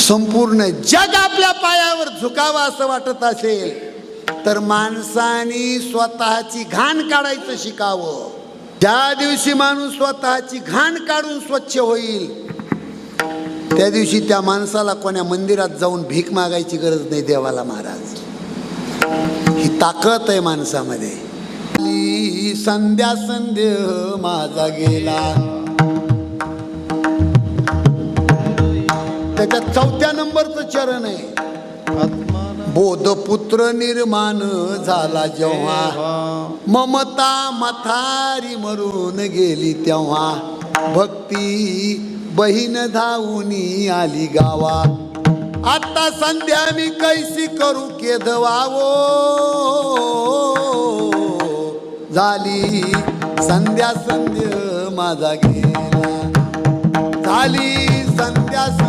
संपूर्ण जग आपल्या पायावर झुकावं असं वाटत असेल तर माणसाने स्वतःची घाण काढायचं शिकावं. ज्या दिवशी माणूस स्वतःची घाण काढून स्वच्छ होईल त्या दिवशी त्या माणसाला कोण्या मंदिरात जाऊन भीक मागायची गरज नाही देवाला महाराज. ही ताकद आहे माणसामध्ये. ली संध्या संध्य माझा गेला. त्याच्यात चौथ्या नंबरचं चरण आहे. बोधपुत्र निर्माण झाला जेव्हा. ममता मथारी मरून गेली तेव्हा. भक्ती बहीण धावूनी आली गावा. आता संध्या मी कैसी करू केदवावो. झाली संध्या संध्य माझा गेला झाली संध्या संध्या